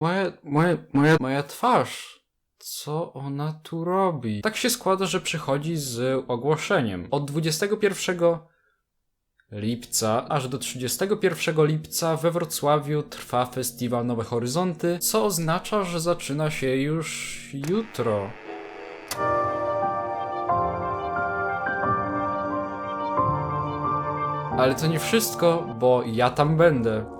Moja, moja, moja, moja twarz. Co ona tu robi? Tak się składa, że przychodzi z ogłoszeniem. Od 21 lipca aż do 31 lipca we Wrocławiu trwa festiwal Nowe Horyzonty, co oznacza, że zaczyna się już jutro. Ale to nie wszystko, bo ja tam będę.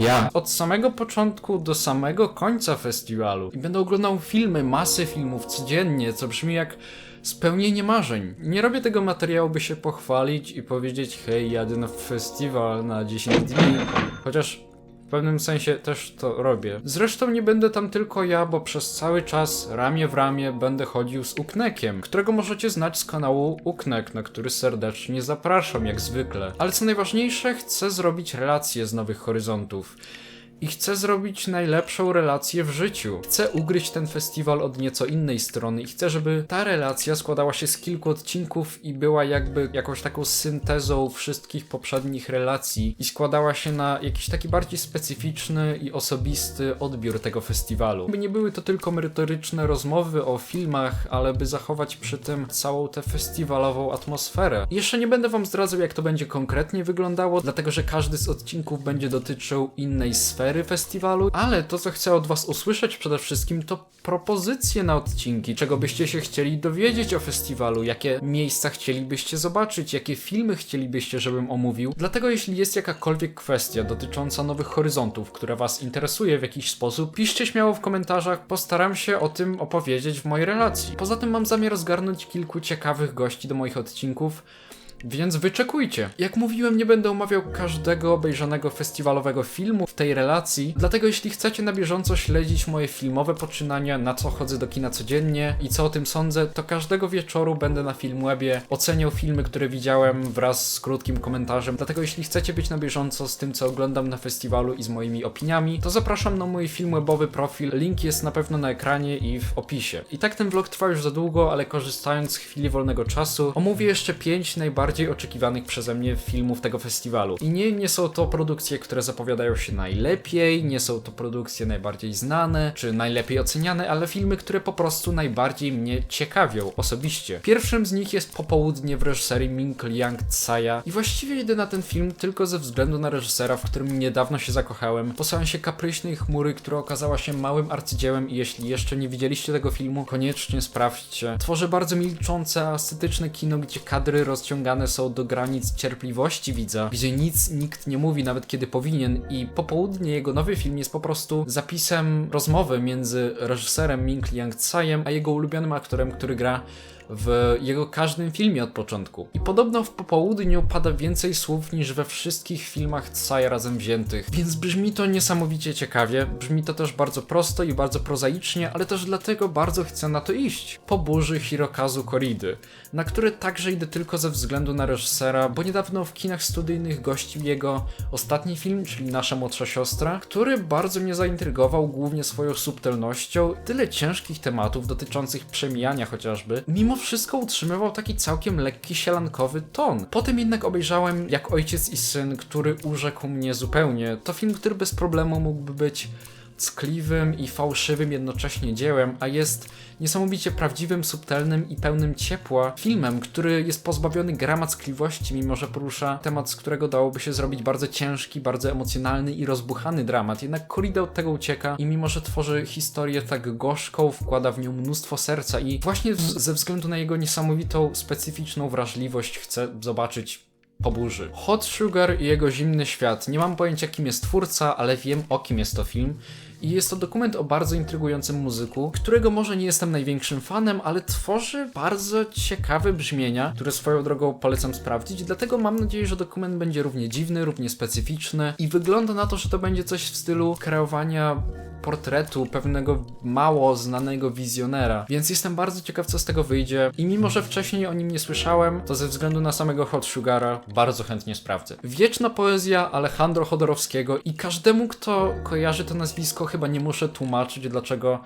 Ja. Od samego początku do samego końca festiwalu. I będę oglądał filmy, masy filmów codziennie, co brzmi jak spełnienie marzeń. Nie robię tego materiału, by się pochwalić i powiedzieć, hej, jadę na festiwal na 10 dni. Chociaż w pewnym sensie też to robię. Zresztą nie będę tam tylko ja, bo przez cały czas ramię w ramię będę chodził z Uknekiem, którego możecie znać z kanału Uknek, na który serdecznie zapraszam, jak zwykle. Ale co najważniejsze, chcę zrobić relacje z Nowych Horyzontów. I chcę zrobić najlepszą relację w życiu. Chcę ugryźć ten festiwal od nieco innej strony i chcę, żeby ta relacja składała się z kilku odcinków i była jakby jakąś taką syntezą wszystkich poprzednich relacji i składała się na jakiś taki bardziej specyficzny i osobisty odbiór tego festiwalu. By nie były to tylko merytoryczne rozmowy o filmach, ale by zachować przy tym całą tę festiwalową atmosferę. Jeszcze nie będę wam zdradzał, jak to będzie konkretnie wyglądało, dlatego że każdy z odcinków będzie dotyczył innej sfery festiwalu, ale to, co chcę od was usłyszeć przede wszystkim, to propozycje na odcinki, czego byście się chcieli dowiedzieć o festiwalu, jakie miejsca chcielibyście zobaczyć, jakie filmy chcielibyście, żebym omówił. Dlatego jeśli jest jakakolwiek kwestia dotycząca nowych horyzontów, która was interesuje w jakiś sposób, piszcie śmiało w komentarzach, postaram się o tym opowiedzieć w mojej relacji. Poza tym mam zamiar zgarnąć kilku ciekawych gości do moich odcinków, więc wyczekujcie. Jak mówiłem, nie będę omawiał każdego obejrzanego festiwalowego filmu w tej relacji, dlatego jeśli chcecie na bieżąco śledzić moje filmowe poczynania, na co chodzę do kina codziennie i co o tym sądzę, to każdego wieczoru będę na Filmwebie oceniał filmy, które widziałem wraz z krótkim komentarzem. Dlatego jeśli chcecie być na bieżąco z tym, co oglądam na festiwalu i z moimi opiniami, to zapraszam na mój filmwebowy profil. Link jest na pewno na ekranie i w opisie. I tak ten vlog trwa już za długo, ale korzystając z chwili wolnego czasu, omówię jeszcze 5 najbardziej najbardziej oczekiwanych przeze mnie filmów tego festiwalu. I nie, nie są to produkcje, które zapowiadają się najlepiej, nie są to produkcje najbardziej znane, czy najlepiej oceniane, ale filmy, które po prostu najbardziej mnie ciekawią osobiście. Pierwszym z nich jest Popołudnie w reżyserii Ming Liang Tsaya i właściwie idę na ten film tylko ze względu na reżysera, w którym niedawno się zakochałem. Po seansie Kapryśnej Chmury, która okazała się małym arcydziełem i jeśli jeszcze nie widzieliście tego filmu, koniecznie sprawdźcie. Tworzy bardzo milczące, estetyczne kino, gdzie kadry rozciągane są do granic cierpliwości widza, gdzie nic nikt nie mówi, nawet kiedy powinien. I popołudnie jego nowy film jest po prostu zapisem rozmowy między reżyserem Ming Liang Tsajem a jego ulubionym aktorem, który gra w jego każdym filmie od początku. I podobno w popołudniu pada więcej słów niż we wszystkich filmach Tsai razem wziętych, więc brzmi to niesamowicie ciekawie, brzmi to też bardzo prosto i bardzo prozaicznie, ale też dlatego bardzo chcę na to iść. Po burzy Hirokazu Koridy, na które także idę tylko ze względu na reżysera, bo niedawno w kinach studyjnych gościł jego ostatni film, czyli Nasza Młodsza Siostra, który bardzo mnie zaintrygował głównie swoją subtelnością, tyle ciężkich tematów dotyczących przemijania chociażby, mimo wszystko utrzymywał taki całkiem lekki, sielankowy ton. Potem jednak obejrzałem Jak Ojciec i Syn, który urzekł mnie zupełnie. To film, który bez problemu mógłby być ckliwym i fałszywym jednocześnie dziełem, a jest niesamowicie prawdziwym, subtelnym i pełnym ciepła filmem, który jest pozbawiony gramackliwości, mimo że porusza temat, z którego dałoby się zrobić bardzo ciężki, bardzo emocjonalny i rozbuchany dramat. Jednak Korida od tego ucieka i mimo, że tworzy historię tak gorzką, wkłada w nią mnóstwo serca i właśnie ze względu na jego niesamowitą, specyficzną wrażliwość chcę zobaczyć po burzy. Hot Sugar i jego zimny świat. Nie mam pojęcia kim jest twórca, ale wiem o kim jest to film. I jest to dokument o bardzo intrygującym muzyku, którego może nie jestem największym fanem, ale tworzy bardzo ciekawe brzmienia, które swoją drogą polecam sprawdzić. Dlatego mam nadzieję, że dokument będzie równie dziwny, równie specyficzny i wygląda na to, że to będzie coś w stylu kreowania portretu pewnego mało znanego wizjonera. Więc jestem bardzo ciekaw, co z tego wyjdzie. I mimo, że wcześniej o nim nie słyszałem, to ze względu na samego Hot Sugara bardzo chętnie sprawdzę. Wieczna poezja Alejandro Chodorowskiego i każdemu, kto kojarzy to nazwisko, chyba nie muszę tłumaczyć, dlaczego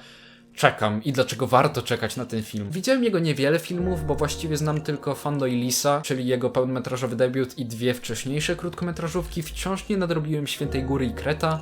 czekam i dlaczego warto czekać na ten film. Widziałem jego niewiele filmów, bo właściwie znam tylko Fando i Lisa, czyli jego pełnometrażowy debiut i dwie wcześniejsze krótkometrażówki. Wciąż nie nadrobiłem Świętej Góry i Kreta,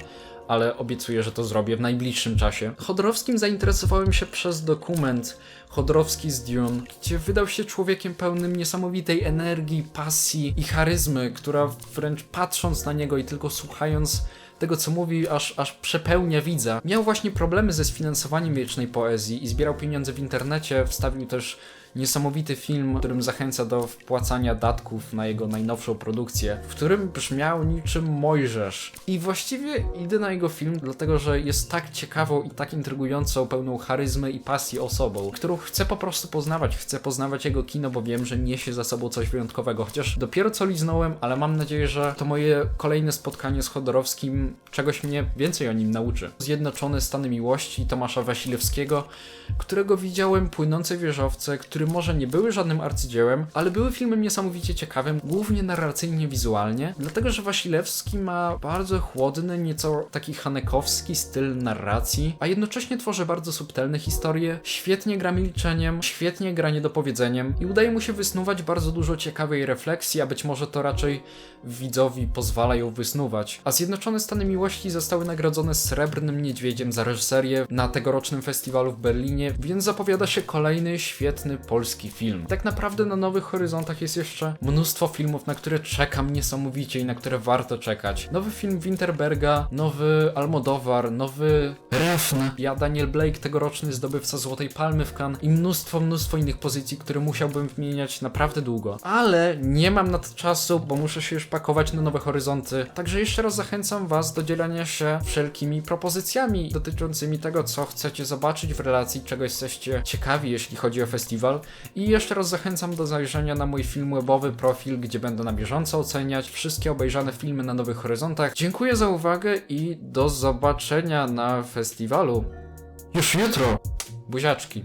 ale obiecuję, że to zrobię w najbliższym czasie. Chodorowskim zainteresowałem się przez dokument Chodorowski z Dune, gdzie wydał się człowiekiem pełnym niesamowitej energii, pasji i charyzmy, która wręcz patrząc na niego i tylko słuchając tego, co mówi, aż, aż przepełnia widza. Miał właśnie problemy ze sfinansowaniem wiecznej poezji i zbierał pieniądze w internecie, wstawił też niesamowity film, którym zachęca do wpłacania datków na jego najnowszą produkcję, w którym brzmiał niczym Mojżesz. I właściwie idę na jego film, dlatego że jest tak ciekawą i tak intrygującą, pełną charyzmy i pasji osobą, którą chcę po prostu poznawać. Chcę poznawać jego kino, bo wiem, że niesie za sobą coś wyjątkowego. Chociaż dopiero co liznąłem, ale mam nadzieję, że to moje kolejne spotkanie z Chodorowskim czegoś mnie więcej o nim nauczy. Zjednoczone Stany Miłości Tomasza Wasilewskiego, którego widziałem płynące wieżowce, które może nie były żadnym arcydziełem, ale były filmem niesamowicie ciekawym, głównie narracyjnie, wizualnie, dlatego że Wasilewski ma bardzo chłodny, nieco taki hanekowski styl narracji, a jednocześnie tworzy bardzo subtelne historie, świetnie gra milczeniem, świetnie gra niedopowiedzeniem i udaje mu się wysnuwać bardzo dużo ciekawej refleksji, a być może to raczej widzowi pozwala ją wysnuwać. A Zjednoczone Stany Miłości zostały nagrodzone Srebrnym Niedźwiedziem za reżyserię na tegorocznym festiwalu w Berlinie, więc zapowiada się kolejny świetny polski film. Tak naprawdę na Nowych Horyzontach jest jeszcze mnóstwo filmów, na które czekam niesamowicie i na które warto czekać. Nowy film Winterberga, nowy Almodowar, nowy Refn, ja Daniel Blake, tegoroczny zdobywca Złotej Palmy w Cannes i mnóstwo, mnóstwo innych pozycji, które musiałbym wymieniać naprawdę długo. Ale nie mam na to czasu, bo muszę się już pakować na nowe horyzonty. Także jeszcze raz zachęcam Was do dzielenia się wszelkimi propozycjami dotyczącymi tego, co chcecie zobaczyć w relacji, czego jesteście ciekawi, jeśli chodzi o festiwal. I jeszcze raz zachęcam do zajrzenia na mój film webowy profil, gdzie będę na bieżąco oceniać wszystkie obejrzane filmy na Nowych Horyzontach. Dziękuję za uwagę i do zobaczenia na festiwalu. Już jutro. Buziaczki.